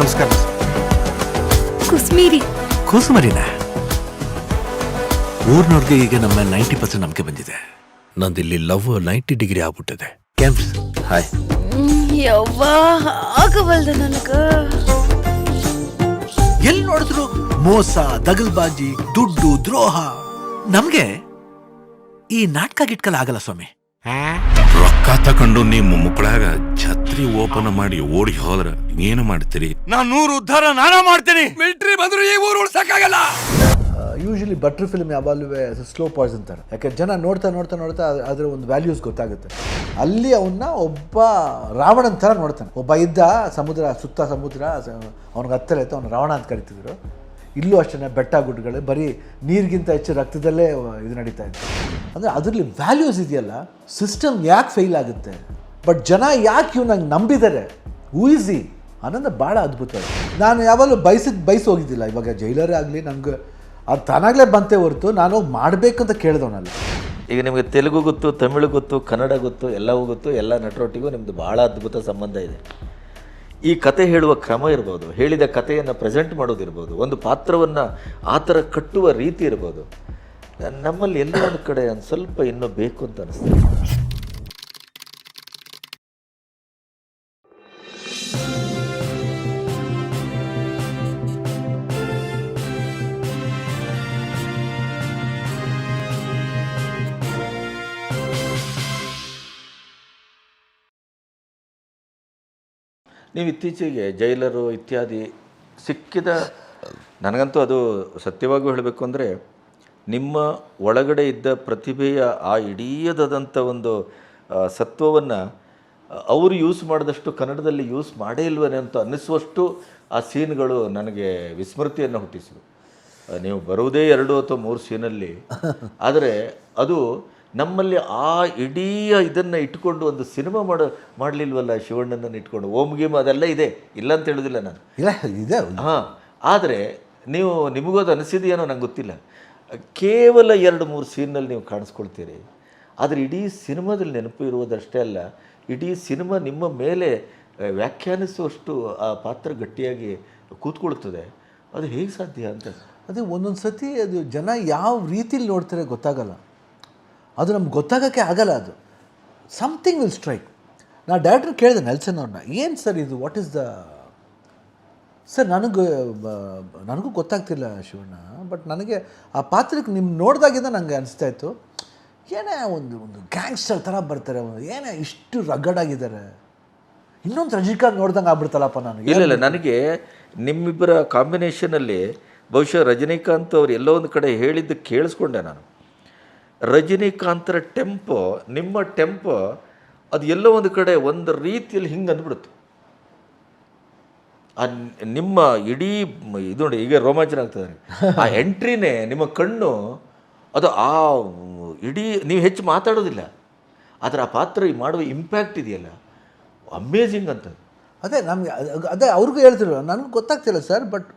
ನಮಸ್ಕಾರ. ಕುಸ್ಮೀರಿ. ಕುಸುಮರಿನ? ಊರ್ನವ್ರಿಗೆ ಈಗ ನಮ್ಮ ನೈಂಟಿ ಪರ್ಸೆಂಟ್ ನಂಬಿಕೆ ಬಂದಿದೆ. ನಂದಿಲ್ಲಿ ಲವ್ ನೈಂಟಿ ಡಿಗ್ರಿ ಆಗ್ಬಿಟ್ಟಿದೆ. ಕ್ಯಾಂಪ್ಸ್ ಹಾಯ್ ಯವ್ವ ಆಗವಲ್ದ ನನಗ. ಎಲ್ಲಿ ನೋಡಿದ್ರು ಮೋಸ ದಗಲ್ಬಾಜಿ ದುಡ್ಡು ದ್ರೋಹ? ನಮ್ಗೆ ಈ ನಾಟಕ ಗಿಟ್ಕಲ್ ಆಗಲ್ಲ ಸ್ವಾಮಿ. ರೊಕ್ಕ ತಕೊಂಡು ನಿಮ್ಮ ಮುಕ್ಕಳಾಗ ಛತ್ರಿ ಓಪನ್ ಮಾಡಿ ಓಡಿ ಹೋದ್ರ ಏನು ಮಾಡ್ತೀರಿ? ನಾನು ನೂರು ಉದ್ಧಾರ ನಾನ ಮಾಡ್ತೀನಿ. ಮಿಲಿಟರಿ ಬಂದ್ರು ಈ ಊರು ಉಳ್ಸಕ್ಕಾಗಲ್ಲ. ಯೂಶಲಿ ಬಟ್ರ್ ಫಿಲ್ಮ್ ಯಾವಾಗಲೂ ಸ್ಲೋ ಪಾಯ್ಸ್ ಅಂತಾರೆ ಯಾಕೆ ಜನ ನೋಡ್ತಾ ನೋಡ್ತಾ ನೋಡ್ತಾ ಅದ್ರ ಅದರ ಒಂದು ವ್ಯಾಲ್ಯೂಸ್ ಗೊತ್ತಾಗುತ್ತೆ. ಅಲ್ಲಿ ಅವನ್ನ ಒಬ್ಬ ರಾವಣನ ಥರ ನೋಡ್ತಾನೆ. ಒಬ್ಬ ಇದ್ದ ಸಮುದ್ರ ಸುತ್ತ ಸಮುದ್ರ ಅವ್ನಿಗೆ ಹತ್ತಿರ ಇತ್ತು ಅವ್ನು ರಾವಣ ಅಂತ ಕರಿತಿದ್ರು. ಇಲ್ಲೂ ಅಷ್ಟೇ ಬೆಟ್ಟ ಗುಡ್ಡಗಳು, ಬರೀ ನೀರಿಗಿಂತ ಹೆಚ್ಚು ರಕ್ತದಲ್ಲೇ ಇದು ನಡೀತಾ ಇತ್ತು. ಅಂದರೆ ಅದರಲ್ಲಿ ವ್ಯಾಲ್ಯೂಸ್ ಇದೆಯಲ್ಲ ಸಿಸ್ಟಮ್ ಯಾಕೆ ಫೇಲ್ ಆಗುತ್ತೆ? ಬಟ್ ಜನ ಯಾಕೆ ಇವ್ನಂಗೆ ನಂಬಿದ್ದಾರೆ ಊಯಿಸಿ ಅನ್ನೋದು ಭಾಳ ಅದ್ಭುತ. ನಾನು ಯಾವಾಗಲೂ ಬಯಸಿದ, ಬಯಸಿ ಹೋಗಿದ್ದಿಲ್ಲ. ಇವಾಗ ಜೈಲರೇ ಆಗಲಿ ನನಗೆ ಅದು ತಾನಾಗಲೇ ಬಂತೆ ಹೊರತು ನಾನು ಮಾಡಬೇಕಂತ ಕೇಳಿದವನಲ್ಲ. ಈಗ ನಿಮಗೆ ತೆಲುಗು ಗೊತ್ತು, ತಮಿಳು ಗೊತ್ತು, ಕನ್ನಡ ಗೊತ್ತು, ಎಲ್ಲವೂ ಗೊತ್ತು, ಎಲ್ಲ ನಟರೊಟ್ಟಿಗೂ ನಿಮ್ಮದು ಭಾಳ ಅದ್ಭುತ ಸಂಬಂಧ ಇದೆ. ಈ ಕತೆ ಹೇಳುವ ಕ್ರಮ ಇರ್ಬೋದು, ಹೇಳಿದ ಕಥೆಯನ್ನು ಪ್ರೆಸೆಂಟ್ ಮಾಡೋದಿರ್ಬೋದು ಒಂದು ಪಾತ್ರವನ್ನು ಆ ಥರ ಕಟ್ಟುವ ರೀತಿ ಇರ್ಬೋದು. ನಮ್ಮಲ್ಲಿ ಎಲ್ಲ ಒಂದು ಕಡೆ ಒಂದು ಸ್ವಲ್ಪ ಇನ್ನೂ ಬೇಕು ಅಂತ ಅನಿಸ್ತದೆ. ನೀವು ಇತ್ತೀಚೆಗೆ ಜೈಲರು ಇತ್ಯಾದಿ ಸಿಕ್ಕಿದ ನನಗಂತೂ ಅದು ಸತ್ಯವಾಗೂ ಹೇಳಬೇಕು ಅಂದರೆ ನಿಮ್ಮ ಒಳಗಡೆ ಇದ್ದ ಪ್ರತಿಭೆಯ ಆ ಇಡೀದಾದಂಥ ಒಂದು ಸತ್ವವನ್ನು ಅವರು ಯೂಸ್ ಮಾಡಿದಷ್ಟು ಕನ್ನಡದಲ್ಲಿ ಯೂಸ್ ಮಾಡೇ ಇಲ್ವೇ ಅಂತ ಅನ್ನಿಸುವಷ್ಟು ಆ ಸೀನ್ಗಳು ನನಗೆ ವಿಸ್ಮೃತಿಯನ್ನು ಹುಟ್ಟಿಸಿವೆ. ನೀವು ಬರುವುದೇ ಎರಡು ಅಥವಾ ಮೂರು ಸೀನಲ್ಲಿ ಆದರೆ ಅದು ನಮ್ಮಲ್ಲಿ ಆ ಇಡೀ ಇದನ್ನು ಇಟ್ಕೊಂಡು ಒಂದು ಸಿನಿಮಾ ಮಾಡ ಮಾಡಲಿಲ್ವಲ್ಲ ಶಿವಣ್ಣನನ್ನು ಇಟ್ಕೊಂಡು? ಓಮ್ ಗೀಮ್ ಅದೆಲ್ಲ ಇದೆ. ಇಲ್ಲ ಅಂತ ಹೇಳೋದಿಲ್ಲ ನಾನು. ಇಲ್ಲ ಇದೆ. ಹಾಂ ಆದರೆ ನೀವು ನಿಮಗೋದು ಅನಿಸಿದೆಯೇನೋ ನಂಗೆ ಗೊತ್ತಿಲ್ಲ. ಕೇವಲ ಎರಡು ಮೂರು ಸೀನ್ನಲ್ಲಿ ನೀವು ಕಾಣಿಸ್ಕೊಳ್ತೀರಿ. ಆದರೆ ಇಡೀ ಸಿನಿಮಾದಲ್ಲಿ ನೆನಪು ಇರುವುದಷ್ಟೇ ಅಲ್ಲ ಇಡೀ ಸಿನಿಮಾ ನಿಮ್ಮ ಮೇಲೆ ವ್ಯಾಖ್ಯಾನಿಸುವಷ್ಟು ಆ ಪಾತ್ರ ಗಟ್ಟಿಯಾಗಿ ಕೂತ್ಕೊಳ್ತದೆ. ಅದು ಹೇಗೆ ಸಾಧ್ಯ ಅಂತ? ಅದೇ ಒಂದೊಂದು ಸತಿ ಅದು ಜನ ಯಾವ ರೀತಿಲಿ ನೋಡ್ತಾರೆ ಗೊತ್ತಾಗಲ್ಲ. ಅದು ನಮ್ಗೆ ಗೊತ್ತಾಗೋಕ್ಕೆ ಆಗಲ್ಲ ಅದು. ಸಮಥಿಂಗ್ ವಿಲ್ ಸ್ಟ್ರೈಕ್ ನಾ ಡೈರೆಕ್ಟರ್ ಕೇಳಿದೆ ನೆಲ್ಸನ್ ಅವ್ರನ್ನ ಏನು ಸರ್ ಇದು? ವಾಟ್ ಈಸ್ ದ ಸರ್ ನನಗೆ ನನಗೂ ಗೊತ್ತಾಗ್ತಿಲ್ಲ ಶಿವಣ್ಣ ಬಟ್ ನನಗೆ ಆ ಪಾತ್ರಕ್ಕೆ ನಿಮ್ಮ ನೋಡಿದಾಗಿಂದ ನನಗೆ ಅನಿಸ್ತಾ ಇತ್ತು. ಏನೇ ಒಂದು ಒಂದು ಗ್ಯಾಂಗ್ಸ್ಟರ್ ಥರ ಬರ್ತಾರೆ. ಏನೇ ಇಷ್ಟು ರಗಡಾಗಿದ್ದಾರೆ. ಇನ್ನೊಂದು ರಜನಿಕಾಂತ್ ನೋಡ್ದಂಗೆ ಆಗ್ಬಿಡ್ತಲ್ಲಪ್ಪ ನಾನು. ಇಲ್ಲ ಇಲ್ಲ ನನಗೆ ನಿಮ್ಮಿಬ್ಬರ ಕಾಂಬಿನೇಷನಲ್ಲಿ ಬಹುಶಃ ರಜನಿಕಾಂತ್ ಅವ್ರು ಎಲ್ಲೋ ಒಂದು ಕಡೆ ಹೇಳಿದ್ದು ಕೇಳಿಸ್ಕೊಂಡೆ ನಾನು. ರಜನಿಕಾಂತರ ಟೆಂಪೋ, ನಿಮ್ಮ ಟೆಂಪೋ, ಅದು ಎಲ್ಲೋ ಒಂದು ಕಡೆ ಒಂದು ರೀತಿಯಲ್ಲಿ ಹಿಂಗೆ ಅಂದ್ಬಿಡುತ್ತೆ ಆ ನಿಮ್ಮ ಇಡೀ ಇದು ನೋಡಿ, ಈಗ ರೋಮಾಂಚನ ಆಗ್ತದೆ. ಆ ಎಂಟ್ರಿನೇ ನಿಮ್ಮ ಕಣ್ಣು, ಅದು ಆ ಇಡೀ ನೀವು ಹೆಚ್ಚು ಮಾತಾಡೋದಿಲ್ಲ. ಆದರೆ ಆ ಪಾತ್ರ ಮಾಡುವ ಇಂಪ್ಯಾಕ್ಟ್ ಇದೆಯಲ್ಲ. ಅಮೇಝಿಂಗ್ ಅಂತ. ಅದೇ ನಮಗೆ, ಅದೇ ಅವ್ರಿಗೂ ಹೇಳ್ತಿರಲ್ಲ, ನನಗೆ ಗೊತ್ತಾಗ್ತಿಲ್ಲ ಸರ್ ಬಟ್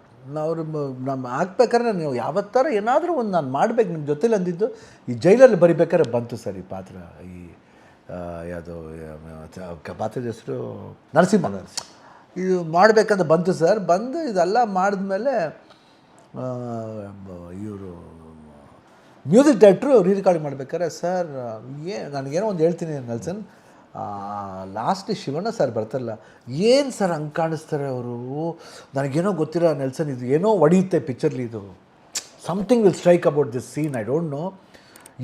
ಅವ್ರು ನಮ್ಮ ಹಾಕ್ಬೇಕಾದ್ರೆ ನೀವು ಯಾವತ್ತಾರ ಏನಾದರೂ ಒಂದು ನಾನು ಮಾಡ್ಬೇಕು ನಿಮ್ಮ ಜೊತೆಲಿ ಅಂದಿದ್ದು, ಈ ಜೈಲಲ್ಲಿ ಬರಿಬೇಕಾದ್ರೆ ಬಂತು ಸರ್ ಈ ಪಾತ್ರ. ಈ ಯಾವುದು ಪಾತ್ರದ ಹೆಸರು ನರಸಿಂಹ ನರಸಿಂಹ ಇದು ಮಾಡಬೇಕಂತ ಬಂತು ಸರ್. ಬಂದು ಇದೆಲ್ಲ ಮಾಡಿದ್ಮೇಲೆ ಇವರು ಮ್ಯೂಸಿಕ್ ಡೈರೆಕ್ಟ್ರು ರೀ ಮಾಡ್ಬೇಕಾದ್ರೆ, ಸರ್, ಏ, ನನಗೇನೋ ಒಂದು ಹೇಳ್ತೀನಿ ನೆಲ್ಸನ್. ಲಾಸ್ಟ್ ಶಿವಣ್ಣ ಸರ್ ಬರ್ತಾರಲ್ಲ ಏನು ಸರ್ ಹಂಗೆ ಕಾಣಿಸ್ತಾರೆ ಅವರು? ನನಗೇನೋ ಗೊತ್ತಿಲ್ಲ ನೆಲ್ಸನ್ ಇದು ಏನೋ ಒಡೆಯುತ್ತೆ ಪಿಕ್ಚರ್ಲಿ ಇದು. Something will strike about this scene I don't know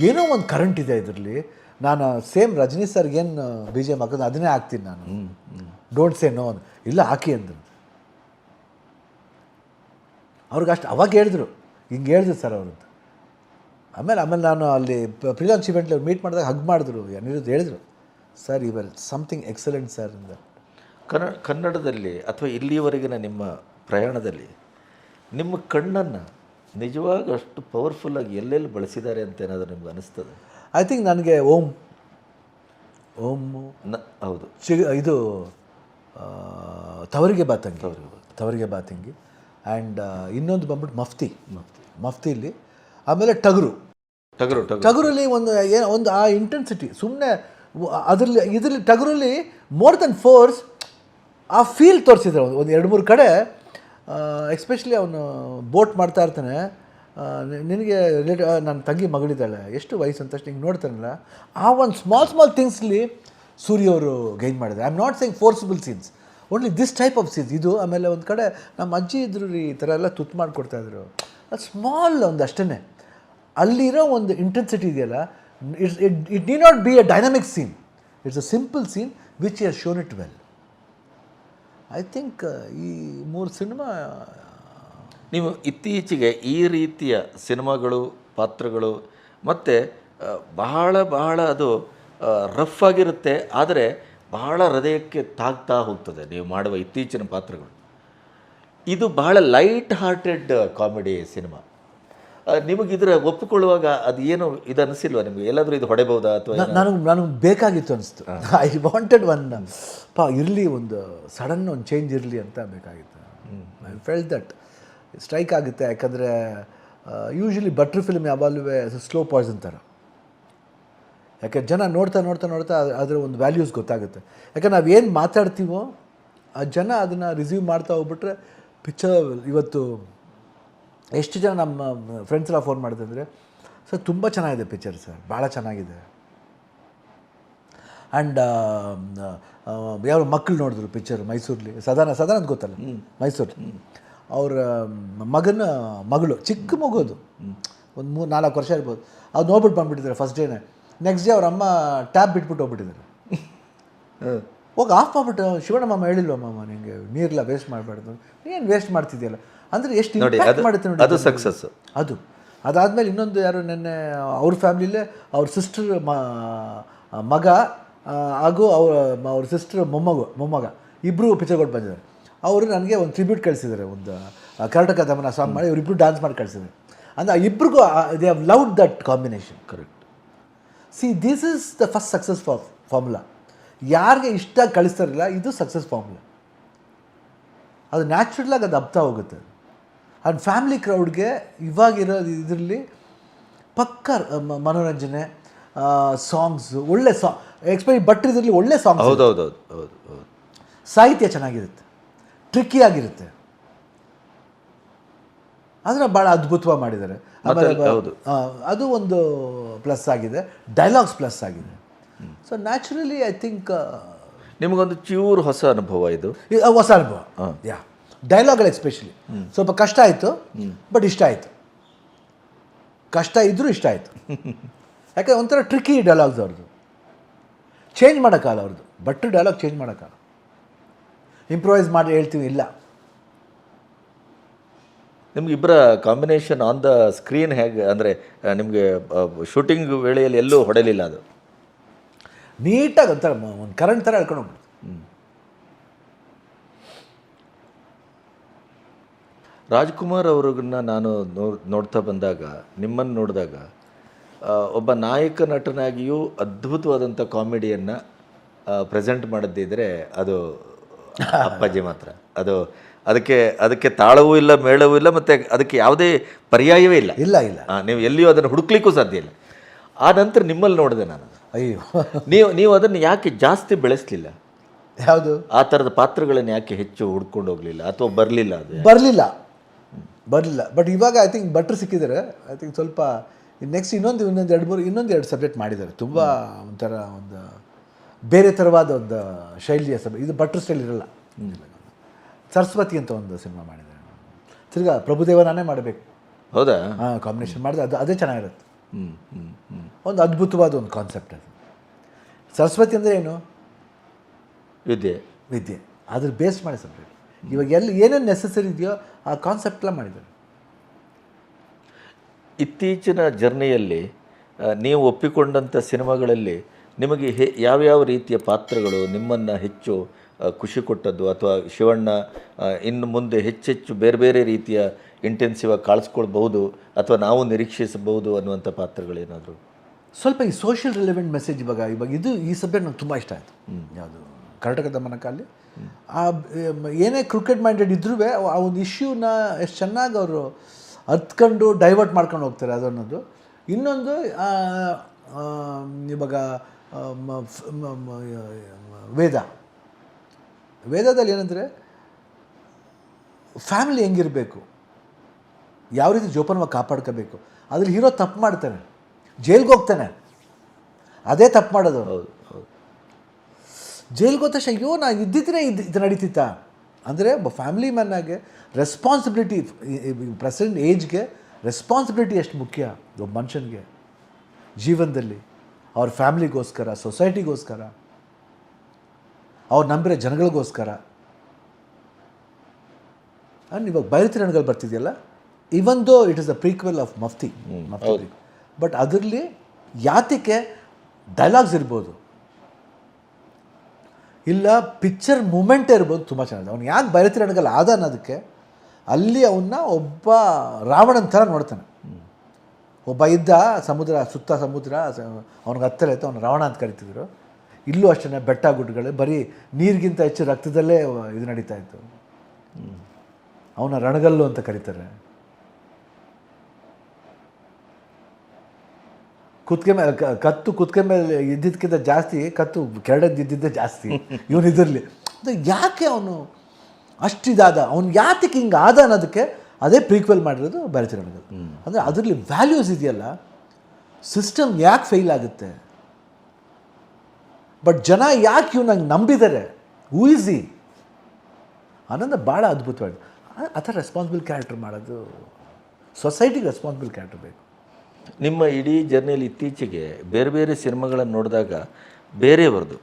ಏನೋ ಒಂದು ಕರೆಂಟ್ ಇದೆ ಇದರಲ್ಲಿ. ನಾನು ಸೇಮ್ ರಜನಿ ಸರ್ಗೇನು ಬಿ ಜೆ ಎಂ ಹಾಕೋದು ಅದನ್ನೇ ಹಾಕ್ತೀನಿ ನಾನು. ಡೋಂಟ್ ಸೇ ನೋ ಅಂತ ಇಲ್ಲ ಹಾಕಿ ಅಂದರು. ಅವ್ರಿಗೆ ಅಷ್ಟು ಅವಾಗ ಹೇಳಿದ್ರು. ಹಿಂಗೆ ಹೇಳಿದ್ರು ಸರ್ ಅವರು ಅಂತ. ಆಮೇಲೆ ಆಮೇಲೆ ನಾನು ಅಲ್ಲಿ ಪ್ರಿಲಾನ್ಸ್ ಇವೆಂಟ್ಲಿ ಅವ್ರು ಮೀಟ್ ಮಾಡಿದಾಗ ಹಗ್ ಮಾಡಿದ್ರು ಅನಿರುದ್ಧ ಹೇಳಿದ್ರು. Sir evil something excellent sir ಅಂದ ಕನ್ನಡ ಕನ್ನಡದಲ್ಲಿ ಅಥವಾ ಇಲ್ಲಿಯವರೆಗಿನ ನಿಮ್ಮ ಪ್ರಯಾಣದಲ್ಲಿ ನಿಮ್ಮ ಕಣ್ಣನ್ನು ನಿಜವಾಗಿ ಅಷ್ಟು ಪವರ್ಫುಲ್ಲಾಗಿ ಎಲ್ಲೆಲ್ಲಿ ಬಳಸಿದ್ದಾರೆ ಅಂತ ಏನಾದರೂ ನಿಮ್ಗೆ ಅನಿಸ್ತದೆ? ಐ ಥಿಂಕ್ ನನಗೆ ಓಂ. ಓಂ. ನ ಹೌದು. ಚಿ ಇದು ತವರಿಗೆ ಬಾತಂಗಿ ತವರಿಗೆ ಬಾತಂಗಿ ಆ್ಯಂಡ್ ಇನ್ನೊಂದು ಬಂದ್ಬಿಟ್ಟು ಮಫ್ತಿ. ಮಫ್ತಿ. ಮಫ್ತಿಲಿ ಆಮೇಲೆ ಟಗರು. ಟಗರು ಟಗರು. ಟಗರಲ್ಲಿ ಒಂದು ಏನು ಒಂದು ಆ ಇಂಟೆನ್ಸಿಟಿ ಸುಮ್ಮನೆ ಅದರಲ್ಲಿ ಇದರಲ್ಲಿ ಟಗರಲ್ಲಿ ಮೋರ್ ದೆನ್ ಫೋರ್ಸ್ ಆ ಫೀಲ್ ತೋರಿಸಿದ್ರು ಒಂದು ಎರಡು ಮೂರು ಕಡೆ ಎಸ್ಪೆಷಲಿ ಅವನು ಬೋಟ್ ಮಾಡ್ತಾ ಇರ್ತಾನೆ. ನಿನಗೆ ರಿಲೇಟ್ ನನ್ನ ತಂಗಿ ಮಗಳಿದ್ದಾಳೆ. ಎಷ್ಟು ವಯಸ್ಸು ಅಂತ ಹಿಂಗೆ ನೋಡ್ತಾನಲ್ಲ? ಆ ಒಂದು ಸ್ಮಾಲ್ ಸ್ಮಾಲ್ ಥಿಂಗ್ಸ್ಲಿ ಸೂರ್ಯ ಅವರು ಗೈನ್ ಮಾಡಿದ್ದಾರೆ I am not saying forcible scenes only this type of scenes ಇದು ಆಮೇಲೆ ಒಂದು ಕಡೆ ನಮ್ಮ ಅಜ್ಜಿ ಇದ್ರು ರೀ, ಈ ಥರ ಎಲ್ಲ ತುತ್ತು ಮಾಡಿಕೊಡ್ತಾಯಿದ್ರು ಸ್ಮಾಲ್ ಒಂದು ಅಷ್ಟೇ ಅಲ್ಲಿರೋ ಒಂದು ಇಂಟೆನ್ಸಿಟಿ ಇದೆಯಲ್ಲ it's it it need not be a dynamic scene it's a simple scene which has shown it well. I think ಈ ಮೂರು ಸಿನಿಮಾ ನೀವು ಇತ್ತೀಚೆಗೆ ಈ ರೀತಿಯ ಸಿನಿಮಾಗಳು ಪಾತ್ರಗಳು ಮತ್ತು ಬಹಳ ಬಹಳ ಅದು ರಫ್ ಆಗಿರುತ್ತೆ. ಆದರೆ ಬಹಳ ಹೃದಯಕ್ಕೆ ತಾಗ್ತಾ ಹೋಗ್ತದೆ ನೀವು ಮಾಡುವ ಇತ್ತೀಚಿನ ಪಾತ್ರಗಳು. ಇದು ಬಹಳ ಲೈಟ್ ಹಾರ್ಟೆಡ್ ಕಾಮಿಡಿ ಸಿನಿಮಾ ನಿಮಗೆ ಇದರ ಒಪ್ಪಿಕೊಳ್ಳುವಾಗ ಅದು ಏನು ಇದು ಅನಿಸಿಲ್ವಾ ನಿಮಗೆ? ಎಲ್ಲಾದರೂ ಇದು ಹೊಡೆಬಹುದಾ ಅಥವಾ ನನಗೆ ನನಗೆ ಬೇಕಾಗಿತ್ತು ಅನಿಸ್ತು. ಐ ವಾಂಟೆಡ್ ಒನ್ ಪಾ ಇರಲಿ ಒಂದು ಸಡನ್ ಒಂದು ಚೇಂಜ್ ಇರಲಿ ಅಂತ ಬೇಕಾಗಿತ್ತು. ಐ ಫೆಲ್ ದಟ್ ಸ್ಟ್ರೈಕ್ ಆಗುತ್ತೆ ಯಾಕಂದರೆ ಯೂಶ್ವಲಿ ಬಟ್ರ್ ಫಿಲ್ಮ್ ಯಾವಾಗಲೂ ಸ್ಲೋ ಪಾಯ್ಸನ್ ಥರ ಯಾಕೆ ಜನ ನೋಡ್ತಾ ನೋಡ್ತಾ ನೋಡ್ತಾ ಅದರ ಒಂದು ವ್ಯಾಲ್ಯೂಸ್ ಗೊತ್ತಾಗುತ್ತೆ. ಯಾಕೆ ನಾವು ಏನು ಮಾತಾಡ್ತೀವೋ ಆ ಜನ ಅದನ್ನು ರಿಸೀವ್ ಮಾಡ್ತಾ ಹೋಗ್ಬಿಟ್ರೆ ಪಿಕ್ಚರ್ ಇವತ್ತು ಎಷ್ಟು ಜನ ನಮ್ಮ ಫ್ರೆಂಡ್ಸ್ ಎಲ್ಲ ಫೋನ್ ಮಾಡಿದ್ರೆ ಸರ್ ತುಂಬ ಚೆನ್ನಾಗಿದೆ ಪಿಕ್ಚರ್ ಸರ್ ಭಾಳ ಚೆನ್ನಾಗಿದೆ. ಆ್ಯಂಡ್ ಯಾರು ಮಕ್ಕಳು ನೋಡಿದ್ರು ಪಿಕ್ಚರ್ ಮೈಸೂರಲ್ಲಿ. ಸದಾನ ಸದಾನ ಅಂತ ಗೊತ್ತಲ್ಲ ಮೈಸೂರು. ಅವ್ರ ಮಗನ ಮಗಳು ಚಿಕ್ಕ ಮಗು ಅದು ಒಂದು ಮೂರು ನಾಲ್ಕು ವರ್ಷ ಇರ್ಬೋದು. ಅದು ನೋಡ್ಬಿಟ್ಟು ಬಂದ್ಬಿಟ್ಟಿದ್ದಾರೆ ಫಸ್ಟ್ ಡೇನೆ ನೆಕ್ಸ್ಟ್ ಡೇ ಅವ್ರ ಅಮ್ಮ ಟ್ಯಾಬ್ ಬಿಟ್ಬಿಟ್ಟು ಹೋಗ್ಬಿಟ್ಟಿದ್ದಾರೆ. ಹೋಗಿ ಆಫ್ ಮಾಡ್ಬಿಟ್ಟು ಶಿವಣ್ಣ ಹೇಳಿಲ್ವಮ್ಮ ಹೇಳಿಲ್ವ ಮಾಮ ನಿಂಗೆ ನೀರೆಲ್ಲ ವೇಸ್ಟ್ ಮಾಡಬಾರ್ದು. ಏನು ವೇಸ್ಟ್ ಮಾಡ್ತಿದ್ಯಲ್ಲ? ಅಂದರೆ ಎಷ್ಟು ಇಂಪ್ಯಾಕ್ಟ್ ಮಾಡುತ್ತೆ ನೋಡಿ ಅದು ಸಕ್ಸಸ್ ಅದು. ಅದಾದಮೇಲೆ ಇನ್ನೊಂದು ಯಾರು ನೆನ್ನೆ ಅವ್ರ ಫ್ಯಾಮಿಲಿಲೇ ಅವ್ರ ಸಿಸ್ಟರ್ ಮಗ ಹಾಗೂ ಅವ್ರ ಅವ್ರ ಸಿಸ್ಟರ್ ಮೊಮ್ಮಗು ಮೊಮ್ಮಗ. ಇಬ್ಬರು ಕೊಟ್ಟು ಬಂದಿದ್ದಾರೆ. ಅವರು ನನಗೆ ಒಂದು ಟ್ರಿಬ್ಯೂಟ್ ಕಳಿಸಿದ್ದಾರೆ. ಒಂದು ಕರ್ನಾಟಕ ದಮನ ಸಾಂಗ್ ಮಾಡಿ ಇವರಿಬ್ಬರು ಡ್ಯಾನ್ಸ್ ಮಾಡಿ ಕಳಿಸಿದ್ದಾರೆ. ಅಂದರೆ ಇಬ್ಬರಿಗೂ they have loved that combination correct see this is the first success for formula ಯಾರಿಗೆ ಇಷ್ಟ ಕಳಿಸ್ತಾರಿಲ್ಲ ಇದು ಸಕ್ಸಸ್ ಫಾರ್ಮುಲಾ ಅದು ನ್ಯಾಚುರಲಾಗಿ ಅದು ಅಪ್ತಾ ಹೋಗುತ್ತೆ. ಆ್ಯಂಡ್ ಫ್ಯಾಮಿಲಿ ಕ್ರೌಡ್ಗೆ ಇವಾಗಿರೋ ಇದರಲ್ಲಿ ಪಕ್ಕ ಮನೋರಂಜನೆ ಸಾಂಗ್ಸ್ ಒಳ್ಳೆ ಸಾಂಗ್ ಎಕ್ಸ್ಪೆಕ್ಟ್ ಬಟ್ ಇದರಲ್ಲಿ ಒಳ್ಳೆ ಸಾಂಗ್ಸ್ ಹೌದು ಹೌದು ಹೌದು. ಸಾಹಿತ್ಯ ಚೆನ್ನಾಗಿರುತ್ತೆ. ಟ್ರಿಕ್ಕಿ ಆಗಿರುತ್ತೆ. ಅದನ್ನ ಭಾಳ ಅದ್ಭುತವಾಗಿ ಮಾಡಿದ್ದಾರೆ. ಆಮೇಲೆ ಹೌದು. ಅದು ಒಂದು ಪ್ಲಸ್ ಆಗಿದೆ. ಡೈಲಾಗ್ಸ್ ಪ್ಲಸ್ ಆಗಿದೆ. ಸೊ ನ್ಯಾಚುರಲಿ ಐ ಥಿಂಕ್ ನಿಮಗೊಂದು ಚೂರು ಹೊಸ ಅನುಭವ ಇದು. ಹೊಸ ಅನುಭವ. ಯಾ ಡೈಲಾಗ್ಗಳು ಎಸ್ಪೆಷಲಿ ಸ್ವಲ್ಪ ಕಷ್ಟ ಆಯಿತು ಬಟ್ ಇಷ್ಟ ಆಯಿತು. ಕಷ್ಟ ಇದ್ದರೂ ಇಷ್ಟ ಆಯಿತು. ಯಾಕಂದ್ರೆ ಒಂಥರ ಟ್ರಿಕಿ ಡೈಲಾಗ್ಸ್ ಅವ್ರದ್ದು. ಚೇಂಜ್ ಮಾಡೋಕ್ಕಾಗಲ್ಲ ಅವ್ರದ್ದು. ಬಟ್ ಡೈಲಾಗ್ ಚೇಂಜ್ ಮಾಡೋಕ್ಕಲ್ಲ ಇಂಪ್ರೂವೈಸ್ ಮಾಡಿ ಹೇಳ್ತೀವಿ ಇಲ್ಲ. ನಿಮ್ಗೆ ಇಬ್ಬರ ಕಾಂಬಿನೇಷನ್ ಆನ್ ದ ಸ್ಕ್ರೀನ್ ಹೇಗೆ ಅಂದರೆ ನಿಮಗೆ ಶೂಟಿಂಗ್ ವೇಳೆಯಲ್ಲಿ ಎಲ್ಲೂ ಹೊಡೆಯಲಿಲ್ಲ ಅದು? ನೀಟಾಗಿ ಒಂಥರ ಒಂದು ಕರೆಂಟ್ ಥರ ಹೇಳ್ಕೊಂಡು ಹೋಗ್ಬಿಡ್ತು. ರಾಜ್ಕುಮಾರ್ ಅವ್ರನ್ನ ನಾನು ನೋಡ್ತಾ ಬಂದಾಗ ನಿಮ್ಮನ್ನು ನೋಡಿದಾಗ ಒಬ್ಬ ನಾಯಕ ನಟನಾಗಿಯೂ ಅದ್ಭುತವಾದಂಥ ಕಾಮಿಡಿಯನ್ನು ಪ್ರೆಸೆಂಟ್ ಮಾಡದಿದ್ದರೆ ಅದು ಅಪ್ಪಾಜಿ ಮಾತ್ರ. ಅದು ಅದಕ್ಕೆ ಅದಕ್ಕೆ ತಾಳವೂ ಇಲ್ಲ ಮೇಳವೂ ಇಲ್ಲ ಮತ್ತು ಅದಕ್ಕೆ ಯಾವುದೇ ಪರ್ಯಾಯವೇ ಇಲ್ಲ. ಇಲ್ಲ ಇಲ್ಲ. ನೀವು ಎಲ್ಲಿಯೂ ಅದನ್ನು ಹುಡುಕ್ಲಿಕ್ಕೂ ಸಾಧ್ಯ ಇಲ್ಲ. ಆ ನಂತರ ನಿಮ್ಮಲ್ಲಿ ನೋಡಿದೆ ನಾನು ಅಯ್ಯೋ. ನೀವು ನೀವು ಅದನ್ನು ಯಾಕೆ ಜಾಸ್ತಿ ಬೆಳೆಸಲಿಲ್ಲ? ಯಾವುದು? ಆ ಥರದ ಪಾತ್ರಗಳನ್ನು ಯಾಕೆ ಹೆಚ್ಚು ಹುಡ್ಕೊಂಡು ಹೋಗಲಿಲ್ಲ? ಅಥವಾ ಬರಲಿಲ್ಲ ಅದು? ಬರಲಿಲ್ಲ. ಬರಲಿಲ್ಲ. ಬಟ್ ಇವಾಗ ಐ ಥಿಂಕ್ ಭಟ್ರು ಸಿಕ್ಕಿದ್ದಾರೆ ಐ ಥಿಂಕ್ ಸ್ವಲ್ಪ ನೆಕ್ಸ್ಟ್ ಇನ್ನೊಂದು ಇನ್ನೊಂದು ಎರಡು ಮೂರು ಇನ್ನೊಂದು ಎರಡು ಸಬ್ಜೆಕ್ಟ್ ಮಾಡಿದ್ದಾರೆ. ತುಂಬ ಒಂಥರ ಒಂದು ಬೇರೆ ಥರವಾದ ಒಂದು ಶೈಲಿಯ ಸಬ್ ಇದು ಭಟ್ರು ಸ್ಟೈಲ್ ಇರಲ್ಲ. ಸರಸ್ವತಿ ಅಂತ ಒಂದು ಸಿನಿಮಾ ಮಾಡಿದ್ದಾರೆ. ತಿರ್ಗಾ ಪ್ರಭುದೇವ ನಾನೇ ಮಾಡಬೇಕು. ಹೌದಾ? ಹಾಂ ಕಾಂಬಿನೇಷನ್ ಮಾಡಿದ್ರೆ ಅದು ಅದೇ ಚೆನ್ನಾಗಿರುತ್ತೆ. ಹ್ಞೂ ಹ್ಞೂ ಹ್ಞೂ ಒಂದು ಅದ್ಭುತವಾದ ಒಂದು ಕಾನ್ಸೆಪ್ಟ್ ಅದು. ಸರಸ್ವತಿ ಅಂದರೆ ಏನು? ವಿದ್ಯೆ. ವಿದ್ಯೆ. ಅದ್ರ ಬೇಸ್ ಮಾಡಿ ಸಪ್ರೇಟ್ ಇವಾಗ ಎಲ್ಲಿ ಏನೇನು ನೆಸೆಸರಿ ಇದೆಯೋ ಆ ಕಾನ್ಸೆಪ್ಟ್ ಎಲ್ಲ ಮಾಡಿದ್ದಾರೆ. ಇತ್ತೀಚಿನ ಜರ್ನಿಯಲ್ಲಿ ನೀವು ಒಪ್ಪಿಕೊಂಡಂಥ ಸಿನಿಮಾಗಳಲ್ಲಿ ನಿಮಗೆ ಹೇ ಯಾವ್ಯಾವ ರೀತಿಯ ಪಾತ್ರಗಳು ನಿಮ್ಮನ್ನು ಹೆಚ್ಚು ಖುಷಿ ಕೊಟ್ಟದ್ದು ಅಥವಾ ಶಿವಣ್ಣ ಇನ್ನು ಮುಂದೆ ಹೆಚ್ಚೆಚ್ಚು ಬೇರೆ ಬೇರೆ ರೀತಿಯ ಇಂಟೆನ್ಸಿವ್ ಆಗಿ ಕಾಣಿಸ್ಕೊಳ್ಬಹುದು ಅಥವಾ ನಾವು ನಿರೀಕ್ಷಿಸಬಹುದು ಅನ್ನುವಂಥ ಪಾತ್ರಗಳೇನಾದರೂ? ಸ್ವಲ್ಪ ಈ ಸೋಷಿಯಲ್ ರಿಲೆವೆಂಟ್ ಮೆಸೇಜ್ ಇವಾಗ ಇವಾಗ ಇದು ಈ ಸಬ್ಜೆಕ್ಟ್ ನಂಗೆ ತುಂಬ ಇಷ್ಟ ಆಯಿತು. ಯಾವುದು? ಕರ್ನಾಟಕ ಮನಕಲ್ಲಿ ಆ, ಏನೇ ಕ್ರಿಕೆಟ್ ಮೈಂಡೆಡ್ ಇದ್ರೂ ಆ ಒಂದು ಇಶ್ಯೂನ ಎಷ್ಟು ಚೆನ್ನಾಗಿ ಅವರು ಹತ್ಕೊಂಡು ಡೈವರ್ಟ್ ಮಾಡ್ಕೊಂಡು ಹೋಗ್ತಾರೆ ಅದನ್ನೋದು. ಇನ್ನೊಂದು ಇವಾಗ ವೇದ. ವೇದದಲ್ಲಿ ಏನಂದರೆ ಫ್ಯಾಮಿಲಿ ಹೆಂಗಿರಬೇಕು? ಯಾವ ರೀತಿ ಜೋಪಾನವಾಗಿ ಕಾಪಾಡ್ಕೋಬೇಕು? ಅದ್ರಲ್ಲಿ ಹೀರೋ ತಪ್ಪು ಮಾಡ್ತಾನೆ. ಜೈಲ್ಗೆ ಹೋಗ್ತಾನೆ. ಅದೇ ತಪ್ಪು ಮಾಡೋದು. ಜೈಲ್ಗೆ ಹೋದ ತಕ್ಷಣ ಅಯ್ಯೋ ನಾ ಇದ್ದಿದ್ರೆ ಇದು ಇದು ನಡೀತಿತ್ತಾ? ಅಂದರೆ ಒಬ್ಬ ಫ್ಯಾಮಿಲಿ ಮ್ಯಾನಾಗೆ ರೆಸ್ಪಾನ್ಸಿಬಿಲಿಟಿ ಪ್ರೆಸೆಂಟ್ ಏಜ್ಗೆ ರೆಸ್ಪಾನ್ಸಿಬಿಲಿಟಿ ಎಷ್ಟು ಮುಖ್ಯ? ಒಬ್ಬ ಮನುಷ್ಯನಿಗೆ. ಜೀವನದಲ್ಲಿ. ಅವ್ರ ಫ್ಯಾಮ್ಲಿಗೋಸ್ಕರ ಸೊಸೈಟಿಗೋಸ್ಕರ ಅವ್ರು ನಂಬಿರೋ ಜನಗಳಿಗೋಸ್ಕರ. ಆ್ಯಂಡ್ ಇವಾಗ ಬಯಲುತಿರಣಗಳು ಬರ್ತಿದೆಯಲ್ಲ? Even though it is a prequel of Mufti Mufti but ಅದರಲ್ಲಿ ಯಾತಿಕೆ ಡೈಲಾಗ್ಸ್ ಇರ್ಬೋದು. ಇಲ್ಲ ಪಿಕ್ಚರ್ ಮೂಮೆಂಟೇ ಇರ್ಬೋದು ತುಂಬ ಚೆನ್ನಾಗಿದೆ. ಅವ್ನು ಯಾಕೆ ಬಯಲುತಿರಣಗಳು ಆದ ಅನ್ನೋದಕ್ಕೆ ಅಲ್ಲಿ ಅವನ್ನ ಒಬ್ಬ ರಾವಣನ ಥರ ನೋಡ್ತಾನೆ. ಒಬ್ಬ ಇದ್ದ ಸಮುದ್ರ, ಸುತ್ತ ಸಮುದ್ರ ಅವ್ನಿಗೆ ಹತ್ತಿರ ಇತ್ತು, ಅವ್ನು ರಾವಣ ಅಂತ ಕರಿತಿದ್ರು. ಇಲ್ಲೂ ಅಷ್ಟೇ ಬೆಟ್ಟ ಗುಡ್ಡಗಳು, ಬರೀ ನೀರಿಗಿಂತ ಹೆಚ್ಚು ರಕ್ತದಲ್ಲೇ ಇದು ನಡೀತಾ ಇತ್ತು. ಅವನ ರಣಗಲ್ಲು ಅಂತ ಕರೀತಾರೆ. ಕುತ್ಕೆ ಮೇಲೆ ಕತ್ತು ಕುತ್ಕೆ ಮೇಲೆ ಇದ್ದಿದ್ದಕ್ಕಿಂತ ಜಾಸ್ತಿ, ಕತ್ತು ಕೆರಡದ್ದು ಇದ್ದಿದ್ದೇ ಜಾಸ್ತಿ. ಇವನು ಇದರಲ್ಲಿ. ಯಾಕೆ ಅವನು ಅಷ್ಟಿದಾದ? ಅವ್ನು ಯಾತಕ್ಕೆ ಹಿಂಗೆ ಆದ ಅನ್ನೋದಕ್ಕೆ ಅದೇ ಪ್ರೀಕ್ವೆಲ್ ಮಾಡಿರೋದು ಬರೆತಿರೋದು ಅಂದರೆ ಅದರಲ್ಲಿ ವ್ಯಾಲ್ಯೂಸ್ ಇದೆಯಲ್ಲ ಸಿಸ್ಟಮ್ ಯಾಕೆ ಫೇಲ್ ಆಗುತ್ತೆ? ಬಟ್ ಜನ ಯಾಕೆ ಇವ್ನಂಗೆ ನಂಬಿದ್ದಾರೆ ಈಸಿ ಅನ್ನೋದು ಭಾಳ ಅದ್ಭುತವಾಗಿದೆ. ಆ ಥರ ರೆಸ್ಪಾನ್ಸಿಬಲ್ ಕ್ಯಾರೆಕ್ಟರ್ ಮಾಡೋದು ಸೊಸೈಟಿಗೆ ರೆಸ್ಪಾನ್ಸಿಬಲ್ ಕ್ಯಾರೆಕ್ಟರ್ ಬೇಕು. ನಿಮ್ಮ ಇಡೀ ಜರ್ನಿಯಲ್ಲಿ ಇತ್ತೀಚೆಗೆ ಬೇರೆ ಬೇರೆ ಸಿನಿಮಾಗಳನ್ನು ನೋಡಿದಾಗ ಬೇರೆಯವರದು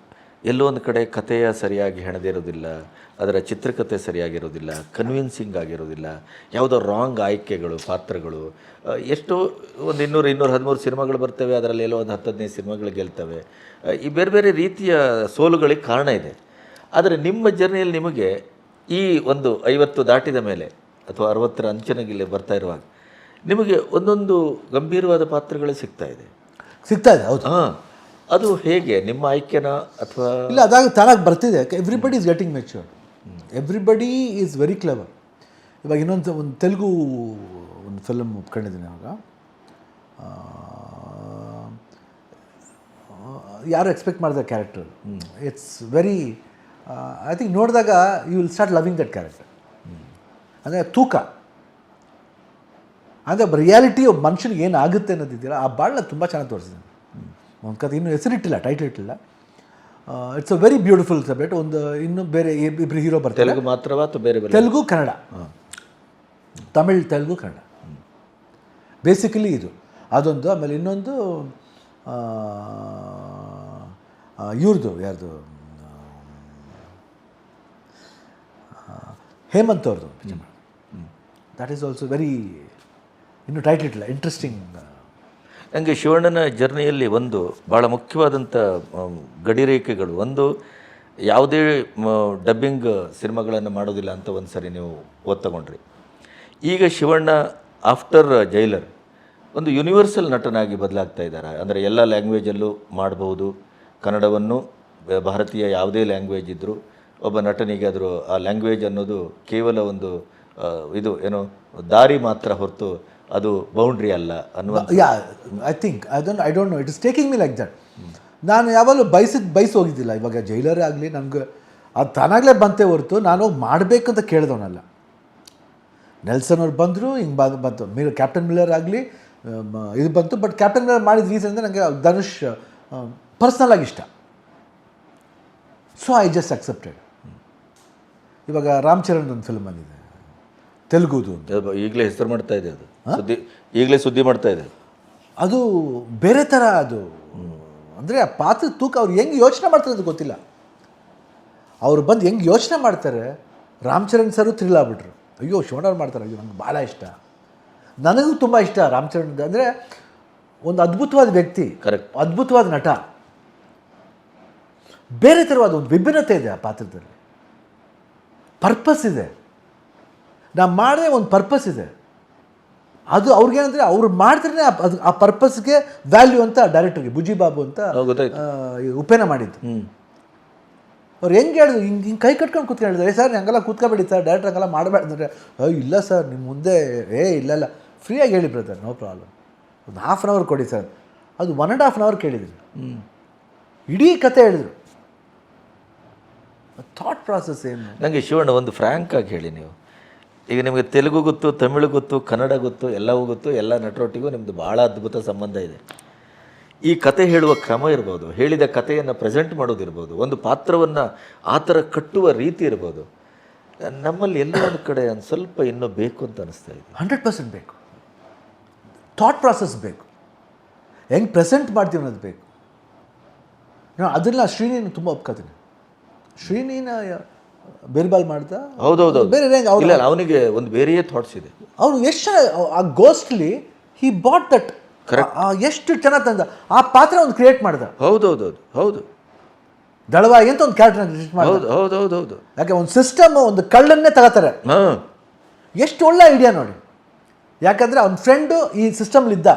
ಎಲ್ಲೋ ಒಂದು ಕಡೆ ಕಥೆಯ ಸರಿಯಾಗಿ ಹೆಣದಿರೋದಿಲ್ಲ, ಅದರ ಚಿತ್ರಕಥೆ ಸರಿಯಾಗಿರೋದಿಲ್ಲ ಕನ್ವಿನ್ಸಿಂಗ್ ಆಗಿರೋದಿಲ್ಲ, ಯಾವುದೋ ರಾಂಗ್ ಆಯ್ಕೆಗಳು, ಪಾತ್ರಗಳು. ಎಷ್ಟು ಒಂದು ಇನ್ನೂರು ಇನ್ನೂರು ಹದಿಮೂರು ಸಿನಿಮಾಗಳು ಬರ್ತವೆ, ಅದರಲ್ಲಿ ಎಲ್ಲೋ ಒಂದು ಹತ್ತು ಹದಿನೈದು ಸಿನಿಮಾಗಳು ಗೆಲ್ತವೆ. ಈ ಬೇರೆ ಬೇರೆ ರೀತಿಯ ಸೋಲುಗಳಿಗೆ ಕಾರಣ ಇದೆ. ಆದರೆ ನಿಮ್ಮ ಜರ್ನಿಯಲ್ಲಿ ನಿಮಗೆ ಈ ಒಂದು ಐವತ್ತು ದಾಟಿದ ಮೇಲೆ ಅಥವಾ ಅರವತ್ತರ ಅಂಚನಗಿಲ್ಲಿ ಬರ್ತಾ ಇರುವಾಗ ನಿಮಗೆ ಒಂದೊಂದು ಗಂಭೀರವಾದ ಪಾತ್ರಗಳೇ ಸಿಗ್ತಾ ಇದೆ. ಸಿಗ್ತಾ ಇದೆ ಹೌದು. ಹಾಂ ಅದು ಹೇಗೆ? ನಿಮ್ಮ ಆಯ್ಕೆನ ಅಥವಾ ಇಲ್ಲ ಅದಾಗ ತಾನಾಗಿ ಬರ್ತಿದೆ. Everybody is getting matured everybody is very clever ಇವಾಗ ಇನ್ನೊಂದು ಒಂದು ತೆಲುಗು ಒಂದು ಫಿಲಮ್ ಒಪ್ಕೊಂಡಿದ್ದೀನಿ ಅವಾಗ ಯಾರು ಎಕ್ಸ್ಪೆಕ್ಟ್ ಮಾಡಿದ character it's very I think ನೋಡಿದಾಗ you will start loving that character ಅಂದರೆ ತೂಕ. ಅಂದರೆ ರಿಯಾಲಿಟಿ ಒಬ್ಬ ಮನುಷ್ಯನಿಗೆ ಏನಾಗುತ್ತೆ ಅನ್ನೋದಿದ್ದೀರ ಆ ಬಾಳನ್ನ ತುಂಬ ಚೆನ್ನಾಗಿ ತೋರಿಸಿದೆ ಒಂದು ಕತೆ ಇನ್ನೂ ಹೆಸರಿಟ್ಟಿಲ್ಲ ಟೈಟಲ್ ಇಟ್ಟಿಲ್ಲ. It's a very beautiful subject ಒಂದು ಇನ್ನು ಬೇರೆ ಇಬ್ಬರು ಹೀರೋ ಬರ್ತಾರೆ. ತೆಲುಗು ಮಾತ್ರವಾ ಅಥವಾ ಬೇರೆ ಬೇರೆ ತೆಲುಗು ಕನ್ನಡ. ತಮಿಳ್ ತೆಲುಗು ಕನ್ನಡ. ಬೇಸಿಕಲಿ ಇದು. ಅದೊಂದು ಆಮೇಲೆ ಇನ್ನೊಂದು ಇವ್ರದ್ದು ಯಾರ್ದು? ಹೇಮಂತ್ ಅವ್ರದ್ದು ದಟ್ ಈಸ್ ಆಲ್ಸೋ ವೆರಿ ಇನ್ನು ಟೈಟ್ಲ್ ಇಟ್ಟಿಲ್ಲ ಇಂಟ್ರೆಸ್ಟಿಂಗ್ ನನಗೆ ಶಿವಣ್ಣನ ಜರ್ನಿಯಲ್ಲಿ ಒಂದು ಭಾಳ ಮುಖ್ಯವಾದಂಥ ಗಡಿರೇಖೆಗಳು. ಒಂದು, ಯಾವುದೇ ಡಬ್ಬಿಂಗ್ ಸಿನಿಮಾಗಳನ್ನು ಮಾಡೋದಿಲ್ಲ ಅಂತ ಒಂದು ಸರಿ ನೀವು ಓದ್ತಗೊಂಡ್ರಿ. ಈಗ ಶಿವಣ್ಣ ಆಫ್ಟರ್ ಜೈಲರ್ ಒಂದು ಯೂನಿವರ್ಸಲ್ ನಟನಾಗಿ ಬದಲಾಗ್ತಾ ಇದ್ದಾರೆ. ಅಂದರೆ ಎಲ್ಲ ಲ್ಯಾಂಗ್ವೇಜಲ್ಲೂ ಮಾಡಬಹುದು ಕನ್ನಡವನ್ನು ಭಾರತೀಯ ಯಾವುದೇ ಲ್ಯಾಂಗ್ವೇಜ್ ಇದ್ದರೂ ಒಬ್ಬ ನಟನಿಗೆ ಅದರ ಆ ಲ್ಯಾಂಗ್ವೇಜ್ ಅನ್ನೋದು ಕೇವಲ ಒಂದು ಇದು, ಏನು, ದಾರಿ ಮಾತ್ರ ಹೊರತು ಅದು ಬೌಂಡ್ರಿ ಅಲ್ಲ ಅನ್ನುವ ya I think I don't I don't know it is taking me like that ನಾನು ಯಾವಾಗಲೂ ಬಯಸಿದ್ ಬಯಸಿ ಹೋಗಿದ್ದಿಲ್ಲ ಇವಾಗ ಜೈಲರೇ ಆಗಲಿ ನನಗೆ, ಅದು ತಾನಾಗಲೇ ಬಂತೆ ಹೊರತು ನಾನು ಹೋಗಿ ಮಾಡಬೇಕು ಅಂತ ಕೇಳಿದವನಲ್ಲ. ನೆಲ್ಸನ್ ಅವ್ರು ಬಂದರು, ಹಿಂಗೆ ಬಂದು ಬಂತು. ಮಿಲ್ ಕ್ಯಾಪ್ಟನ್ ಮಿಲ್ಲರ್ ಆಗಲಿ ಇದು ಬಂತು ಬಟ್ ಕ್ಯಾಪ್ಟನ್ ಮಿಲ್ಲರ್ ಮಾಡಿದ ರೀಸನ್ ಅಂದರೆ ನನಗೆ ಧನುಷ್ ಪರ್ಸ್ನಲಾಗಿ ಇಷ್ಟ. ಸೊ ಐ ಜಸ್ಟ್ ಅಕ್ಸೆಪ್ಟೆಡ್ ಇವಾಗ ರಾಮ್ ಚರಣ್ ಫಿಲ್ಮ್ ಬಂದಿದೆ. ತೆಲುಗುದು ಈಗಲೇ ಹೆಸರು ಮಾಡ್ತಾ ಇದೆ ಅದು. ಸುದ್ದಿ ಈಗಲೇ ಸುದ್ದಿ ಮಾಡ್ತಾ ಇದೆ ಅದು. ಬೇರೆ ಥರ ಅದು. ಅಂದರೆ ಆ ಪಾತ್ರದ ತೂಕ ಅವ್ರು ಹೆಂಗೆ ಯೋಚನೆ ಮಾಡ್ತಾರೆ ಅದು ಗೊತ್ತಿಲ್ಲ. ಅವ್ರು ಬಂದು ಹೆಂಗೆ ಯೋಚನೆ ಮಾಡ್ತಾರೆ ರಾಮ್ಚರಣ್ ಸರು ಥ್ರಿಲ್ ಆಗ್ಬಿಟ್ರು. ಅಯ್ಯೋ ಶಿವಣ್ಣವ್ರು ಮಾಡ್ತಾರೆ. ಅಯ್ಯೋ ನಂಗೆ ಭಾಳ ಇಷ್ಟ. ನನಗೂ ತುಂಬ ಇಷ್ಟ ರಾಮ್ಚರಣ್ ಅಂದರೆ ಒಂದು ಅದ್ಭುತವಾದ ವ್ಯಕ್ತಿ. ಕರೆಕ್ಟ್ ಅದ್ಭುತವಾದ ನಟ. ಬೇರೆ ಥರವಾದ ಒಂದು ವಿಭಿನ್ನತೆ ಇದೆ ಆ ಪಾತ್ರದಲ್ಲಿ. ಪರ್ಪಸ್ ಇದೆ. ನಾ ಮಾಡಿದ್ರೆ ಒಂದು ಪರ್ಪಸ್ ಇದೆ. ಅದು ಅವ್ರಿಗೇನಂದರೆ ಅವ್ರು ಮಾಡ್ತಾರೆ ಅದು ಆ ಪರ್ಪಸ್ಗೆ ವ್ಯಾಲ್ಯೂ ಅಂತ ಡೈರೆಕ್ಟರ್ಗೆ ಬುಜಿ ಬಾಬು ಅಂತ ಉಪೇನ ಮಾಡಿದ್ದು. ಅವ್ರು ಹೆಂಗೆ ಹೇಳಿದ್ರು? ಹಿಂಗೆ ಹಿಂಗೆ ಕೈ ಕಟ್ಕೊಂಡು ಕೂತ್ಕೊಂಡು ಹೇಳಿದ್ರೆ. ಸರ್ ಹಂಗೆಲ್ಲ ಕೂತ್ಕೊಬೇಡಿ ಸರ್ ಡೈರೆಕ್ಟರ್ ಹಂಗೆಲ್ಲ ಮಾಡಬೇಡ ಅಂದರೆ ಅಯ್ಯೋ ಇಲ್ಲ ಸರ್ ನಿಮ್ಮ ಮುಂದೆ ಏ ಇಲ್ಲ ಇಲ್ಲ. ಫ್ರೀಯಾಗಿ ಹೇಳಿ ಬ್ರದರ್ ನೋ ಪ್ರಾಬ್ಲಮ್ ಒಂದು ಹಾಫ್ ಆನ್ ಅವರ್ ಕೊಡಿ ಸರ್. ಅದು one and half an hour ಕೇಳಿದ್ರು. ಇಡೀ ಕತೆ ಹೇಳಿದ್ರು. ಥಾಟ್ ಪ್ರಾಸೆಸ್ ಏನು? ನನಗೆ ಶಿವಣ್ಣ ಒಂದು ಫ್ರ್ಯಾಂಕಾಗಿ ಹೇಳಿ ನೀವು. ಈಗ ನಿಮಗೆ ತೆಲುಗು ಗೊತ್ತು, ತಮಿಳು ಗೊತ್ತು, ಕನ್ನಡ ಗೊತ್ತು, ಎಲ್ಲವೂ ಗೊತ್ತು, ಎಲ್ಲ ನಟರೊಟ್ಟಿಗೂ ನಿಮ್ಮದು ಭಾಳ ಅದ್ಭುತ ಸಂಬಂಧ ಇದೆ. ಈ ಕತೆ ಹೇಳುವ ಕ್ರಮ ಇರ್ಬೋದು, ಹೇಳಿದ ಕಥೆಯನ್ನು ಪ್ರೆಸೆಂಟ್ ಮಾಡೋದಿರ್ಬೋದು ಒಂದು ಪಾತ್ರವನ್ನು ಆ ಥರ ಕಟ್ಟುವ ರೀತಿ ಇರ್ಬೋದು. ನಮ್ಮಲ್ಲಿ ಎಲ್ಲೋ ಒಂದು ಕಡೆ ಒಂದು ಸ್ವಲ್ಪ ಇನ್ನೂ ಬೇಕು ಅಂತ ಅನಿಸ್ತಾ ಇದೆ. ಹಂಡ್ರೆಡ್ ಪರ್ಸೆಂಟ್ ಬೇಕು. ಥಾಟ್ ಪ್ರಾಸೆಸ್ ಬೇಕು. ಹೆಂಗೆ ಪ್ರೆಸೆಂಟ್ ಮಾಡ್ತೀವಿ ಅನ್ನೋದು ಬೇಕು. ನಾನು ಅದನ್ನ ಶ್ರೀನಿನ ತುಂಬ ಒಪ್ಕೋತೀನಿ. ಶ್ರೀನಿನ ಬೇರ್ಬಾಲ್ ಮಾಡ್ತಾ? ಹೌದೌದು ಬೇರೆ ರೇಂಜ್ ಅವ್ರು ಇಲ್ಲ ಅವನಿಗೆ ಒಂದು ಬೇರೆಯೇ ಥಾಟ್ಸ್ ಇದೆ. ಅವನು ಎಷ್ಟು ಚೆನ್ನಾಗಿ ಆ ಗೋಸ್ಟ್ಲಿ ಹಿ ಬಾಟ್ ದಟ್ ಎಷ್ಟು ಚೆನ್ನಾಗಿ ತಂದ ಆ ಪಾತ್ರ ಒಂದು ಕ್ರಿಯೇಟ್ ಮಾಡ್ದ. ಹೌದೌದೌದು ಹೌದು. ದಳವಾಗಿ ಅಂತ ಒಂದು ಕ್ಯಾರೆಕ್ಟರ್ ಹೌದು ಹೌದು ಹೌದು ಹೌದು ಯಾಕೆ ಒಂದು ಸಿಸ್ಟಮ್ ಒಂದು ಕಳ್ಳನ್ನೇ ತಗೋತಾರೆ. ಎಷ್ಟು ಒಳ್ಳೆ ಐಡಿಯಾ ನೋಡಿ. ಯಾಕಂದರೆ ಅವ್ನ ಫ್ರೆಂಡು ಈ ಸಿಸ್ಟಮ್ಲಿದ್ದ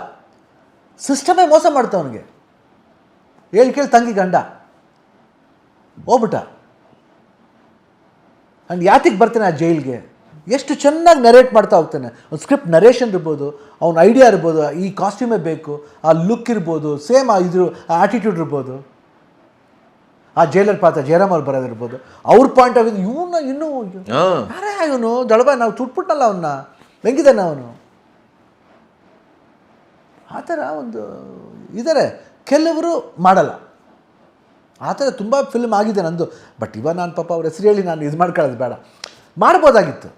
ಸಿಸ್ಟಮೇ ಮೋಸ ಮಾಡ್ತಾ ಅವನಿಗೆ. ಹೇಳಿ ಕೇಳಿ ತಂಗಿ ಗಂಡ. ಹೋಗ್ಬಿಟ್ಟ. ಅಂಡ್ ಯಾತಿಗೆ ಬರ್ತಾನೆ ಆ ಜೈಲ್ಗೆ? ಎಷ್ಟು ಚೆನ್ನಾಗಿ ನರೇಟ್ ಮಾಡ್ತಾ ಹೋಗ್ತಾನೆ. ಒಂದು ಸ್ಕ್ರಿಪ್ಟ್ ನರೇಷನ್ ಇರ್ಬೋದು ಅವ್ನ ಐಡಿಯಾ ಇರ್ಬೋದು ಈ ಕಾಸ್ಟ್ಯೂಮೇ ಬೇಕು ಆ ಲುಕ್ ಇರ್ಬೋದು ಸೇಮ್ ಆ ಇದ್ರ ಆಟಿಟ್ಯೂಡ್ ಇರ್ಬೋದು. ಆ ಜೈಲರ್ ಪಾತ್ರ ಜಯರಾಮ್ ಅವ್ರು ಬರೋದಿರ್ಬೋದು ಅವ್ರ ಪಾಯಿಂಟ್ ಆಫ್ ವ್ಯೂ ಇವನ್ನ ಇನ್ನೂ ಯಾರೇ ಇವನು? ದಳಬ ನಾವು ತುಟ್ಬಿಟ್ಟಲ್ಲ ಅವನ್ನ ಹೆಂಗಿದ್ದಾನೆ ಅವನು? ಆ ಥರ ಒಂದು ಇದ್ದಾರೆ ಕೆಲವರು ಮಾಡಲ್ಲ. ಆ ಥರ ತುಂಬ ಫಿಲ್ಮ್ ಆಗಿದೆ ನಂದು. ಬಟ್ ಇವಾಗ ನಾನು ಪಾಪ ಅವ್ರ ಹೆಸರು ಹೇಳಿ ನಾನು ಇದು ಮಾಡ್ಕೊಳ್ಳೋದು ಬೇಡ. ಮಾಡ್ಬೋದಾಗಿತ್ತು.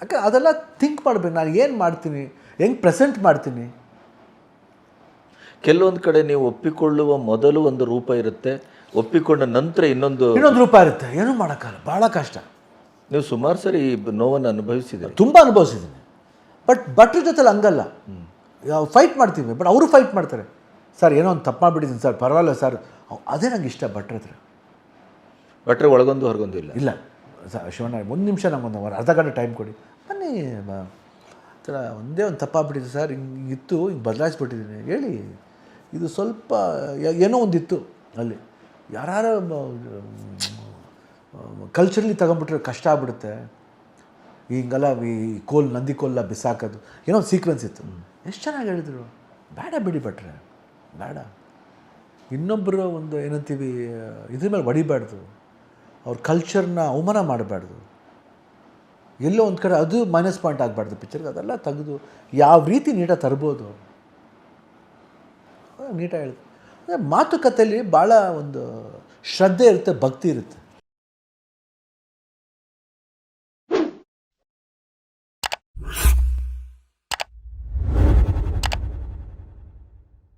ಯಾಕೆ ಅದೆಲ್ಲ ಥಿಂಕ್ ಮಾಡಬೇಕು. ನಾನು ಏನು ಮಾಡ್ತೀನಿ? ಹೆಂಗೆ ಪ್ರೆಸೆಂಟ್ ಮಾಡ್ತೀನಿ? ಕೆಲವೊಂದು ಕಡೆ ನೀವು ಒಪ್ಪಿಕೊಳ್ಳುವ ಮೊದಲು ಒಂದು ರೂಪ ಇರುತ್ತೆ. ಒಪ್ಪಿಕೊಂಡ ನಂತರ ಇನ್ನೊಂದು ಇನ್ನೊಂದು ರೂಪ ಇರುತ್ತೆ. ಏನೂ ಮಾಡೋಕ್ಕಲ್ಲ ಭಾಳ ಕಷ್ಟ. ನೀವು ಸುಮಾರು ಸರಿ ಈ ನೋವನ್ನು ಅನುಭವಿಸಿದ್ದೀರಿ. ತುಂಬ ಅನುಭವಿಸಿದ್ದೀನಿ. ಬಟ್ ಭಟ್ರ ಜೊತೆಲಿ ಹಂಗಲ್ಲ. ಫೈಟ್ ಮಾಡ್ತೀವಿ. ಬಟ್ ಅವರು ಫೈಟ್ ಮಾಡ್ತಾರೆ. ಸರ್ ಏನೋ ಒಂದು ತಪ್ಪು ಮಾಡಿಬಿಟ್ಟಿದ್ದೀನಿ ಸರ್ ಪರವಾಗಿಲ್ಲ ಸರ್. ಅದೇ ನಂಗೆ ಇಷ್ಟ ಭಟ್ರ ಹತ್ರ. ಭಟ್ರೆ ಒಳಗೊಂದು ಹೊರಗೊಂದು ಇಲ್ಲ? ಇಲ್ಲ. ಸರ್ ಶಿವಣ್ಣ ಒಂದು ನಿಮಿಷ ನಮಗೊಂದು ಒಂದು ಅರ್ಧ ಗಂಟೆ ಟೈಮ್ ಕೊಡಿ. ಬನ್ನಿ ಥರ ಒಂದೇ ಒಂದು ತಪ್ಪಾಗ್ಬಿಟ್ಟಿದೆ ಸರ್. ಹಿಂಗೆ ಇತ್ತು ಹಿಂಗೆ ಬದಲಾಯಿಸ್ಬಿಟ್ಟಿದ್ದೀನಿ. ಹೇಳಿ ಇದು ಸ್ವಲ್ಪ ಏನೋ ಒಂದಿತ್ತು ಅಲ್ಲಿ. ಯಾರು ಕಲ್ಚರ್ಲಿ ತಗೊಂಬಿಟ್ರೆ ಕಷ್ಟ ಆಗ್ಬಿಡುತ್ತೆ. ಹಿಂಗೆಲ್ಲ ಈ ಕೋಲ್ ನಂದಿ ಕೋಲ್ಲ ಬಿಸಾಕೋದು ಏನೋ ಒಂದು ಸೀಕ್ವೆನ್ಸ್ ಇತ್ತು. ಎಷ್ಟು ಚೆನ್ನಾಗಿ ಹೇಳಿದ್ರು. ಬೇಡ ಬಿಡಿ ಭಟ್ರೆ. ಬೇಡ. ಇನ್ನೊಬ್ಬರು ಒಂದು ಏನಂತೀವಿ, ಇದ್ರ ಮೇಲೆ ಹೊಡಿಬಾರ್ದು ಅವ್ರ ಕಲ್ಚರ್ನ ಅವಮಾನ ಮಾಡಬಾರ್ದು ಎಲ್ಲೋ ಒಂದು ಕಡೆ ಅದು ಮೈನಸ್ ಪಾಯಿಂಟ್ ಆಗಬಾರ್ದು ಪಿಕ್ಚರ್ಗೆ ಅದೆಲ್ಲ ತೆಗೆದು ಯಾವ ರೀತಿ ನೀಟಾಗಿ ತರ್ಬೋದು. ನೀಟಾಗಿ ಹೇಳ್ತಾರೆ ಮಾತುಕತೆಯಲ್ಲಿ ಭಾಳ ಒಂದು ಶ್ರದ್ಧೆ ಇರುತ್ತೆ, ಭಕ್ತಿ ಇರುತ್ತೆ.